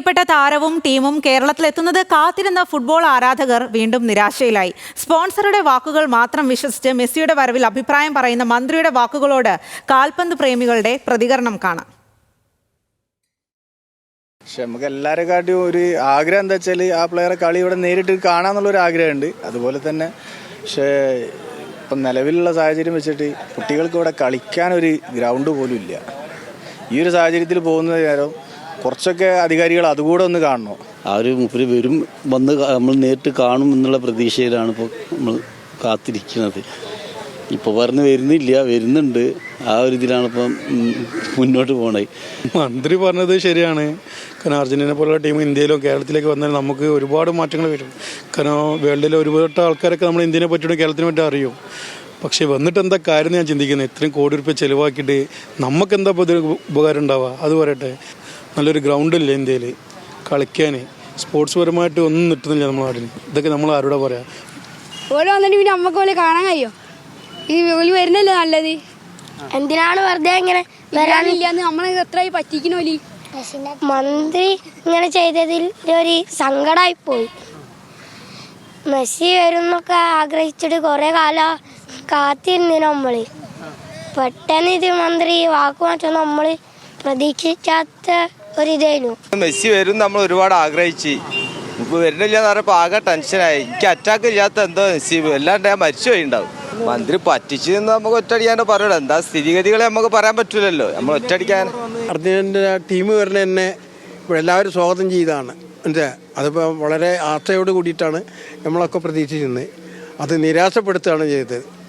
പ്രിയപ്പെട്ട താരവും ടീമും കേരളത്തിലെത്തുന്നത് കാത്തിരുന്ന ഫുട്ബോൾ ആരാധകർ വീണ്ടും നിരാശയിലായി. സ്പോൺസറുടെ വാക്കുകൾ മാത്രം വിശ്വസിച്ച് മെസ്സിയുടെ വരവിൽ അഭിപ്രായം പറയുന്ന മന്ത്രിയുടെ വാക്കുകളോട് കാൽപന്ത് പ്രേമികളുടെ പ്രതികരണം കാണാം. പക്ഷെ നമുക്ക് എല്ലാവരെക്കാട്ടിയും ഒരു ആഗ്രഹം എന്താ വെച്ചാൽ ആ പ്ലെയറെ കളി ഇവിടെ നേരിട്ട് കാണാമെന്നുള്ളൊരു ആഗ്രഹമുണ്ട്. അതുപോലെ തന്നെ പക്ഷേ ഇപ്പം നിലവിലുള്ള സാഹചര്യം വെച്ചിട്ട് കുട്ടികൾക്ക് ഇവിടെ കളിക്കാനൊരു ഗ്രൗണ്ട് പോലും ഇല്ല. ഈ ഒരു സാഹചര്യത്തിൽ പോകുന്ന നേരം കുറച്ചൊക്കെ അധികാരികൾ അതുകൂടെ ഒന്ന് കാണണോ? ആ ഒരു മുപ്പര് വരും വന്ന് നമ്മൾ നേരിട്ട് കാണും എന്നുള്ള പ്രതീക്ഷയിലാണ് ഇപ്പോൾ നമ്മൾ കാത്തിരിക്കുന്നത്. ഇപ്പോൾ പറഞ്ഞ് വരുന്നില്ല വരുന്നുണ്ട്. ആ ഒരു ഇതിലാണ് ഇപ്പം മുന്നോട്ട് പോണേ മന്ത്രി പറഞ്ഞത് ശരിയാണ്. കാരണം അർജന്റീന പോലുള്ള ടീം ഇന്ത്യയിലോ കേരളത്തിലേക്ക് വന്നാൽ നമുക്ക് ഒരുപാട് മാറ്റങ്ങൾ വരും. കാരണം വേൾഡിലെ ഒരുപാട് ആൾക്കാരൊക്കെ നമ്മൾ ഇന്ത്യനെ പറ്റിയിട്ട് കേരളത്തിനെ പറ്റി അറിയും. പക്ഷേ വന്നിട്ട് എന്താ കാര്യം ഞാൻ ചിന്തിക്കുന്നത് ഇത്രയും കോടി റുപ്യ ചിലവാക്കിയിട്ട് നമുക്ക് എന്താ ഇപ്പോൾ ഇതിന് ഉപകാരം ഉണ്ടാവുക? അത് പറയട്ടെ. നല്ലൊരു ഗ്രൗണ്ടില്ല ഇന്ത്യയിൽ കളിക്കാൻ സ്പോർട്സ് പരമായിട്ട് ഒന്നും നിട്ടുന്നില്ല നമ്മുടെ നാട്ടിൽ ഇതൊക്കെ നമ്മൾ ആരോടാ പറയാ? ഓൽ വന്നിട്ട് പിന്നെ അമ്മയ്ക്ക് പോലെ കാണാൻ കഴിയോ? ഈ ഓൽ വരുന്നല്ലേ നല്ലത്? എന്തിനാണ് വെറുതെ ഇങ്ങനെ വരാനില്ലാന്ന് നമ്മളെ എത്രയായി പറ്റിക്കണോലി മന്ത്രി ഇങ്ങനെ ചെയ്തതിൽ ഒരു സങ്കടമായി പോയി. മെസ്സി വരുന്നൊക്കെ ആഗ്രഹിച്ചിട്ട് കുറെ കാലം കാത്തിരുന്നു നമ്മൾ. പെട്ടെന്ന് ഇത് മന്ത്രി വാക്കുമാറ്റം നമ്മൾ പ്രതീക്ഷിക്കാത്ത ഒരിതായിരുന്നു മെസ്സി വരും നമ്മൾ ഒരുപാട് ആഗ്രഹിച്ചു. ഇപ്പൊ വരുന്നില്ല എന്ന് പറഞ്ഞപ്പോ ആകെ ടെൻഷനായി എനിക്ക് അറ്റാക്ക് ഇല്ലാത്ത എന്തോ മെസ്സി. അല്ലാണ്ട് ഞാൻ മരിച്ചു പോയിണ്ടാവും. മന്ത്രി പറ്റിച്ചു എന്ന് നമുക്ക് ഒറ്റടിക്കാൻ പറയണം. എന്താ സ്ഥിതിഗതികളെ നമുക്ക് പറയാൻ പറ്റൂലല്ലോ. നമ്മൾ ഒറ്റടിക്കാൻ അർജന്റീന ടീം വരുന്ന എന്നെ എല്ലാവരും സ്വാഗതം ചെയ്താണ്. മനസ്സിലായോ അതിപ്പോൾ വളരെ ആശയോട് കൂടിയിട്ടാണ് നമ്മളൊക്കെ പ്രതീക്ഷിച്ചിരുന്നത്. അത് നിരാശപ്പെടുത്തുകയാണ് ചെയ്തത്.